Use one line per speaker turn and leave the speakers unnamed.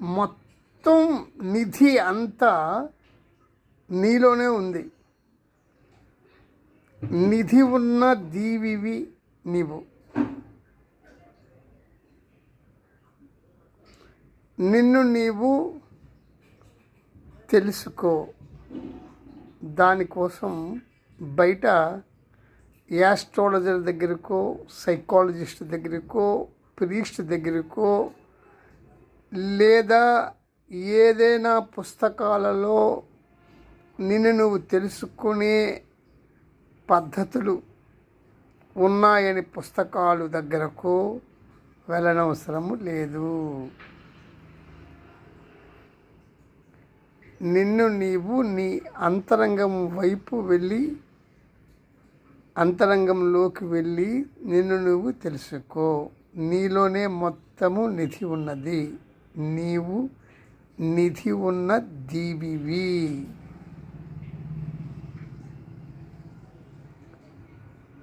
మొత్తం నిధి అంతా నీలోనే ఉంది. నిధి ఉన్న దీవివి నీవు. నిన్ను నీవు తెలుసుకో. దానికోసం బయట యాస్ట్రాలజర్ దగ్గరకో సైకాలజిస్ట్ దగ్గరకో ప్రీస్ట్ దగ్గరకో లేదా ఏదైనా పుస్తకాలలో నిన్ను నువ్వు తెలుసుకునే పద్ధతులు ఉన్నాయని పుస్తకాలు దగ్గరకు వెళ్ళనవసరము లేదు. నిన్ను నీవు నీ అంతరంగం వైపు వెళ్ళి అంతరంగంలోకి వెళ్ళి నిన్ను నువ్వు తెలుసుకో. నీలోనే మొత్తము నిధి ఉన్నది. నీవు నిధి ఉన్న దీవివి.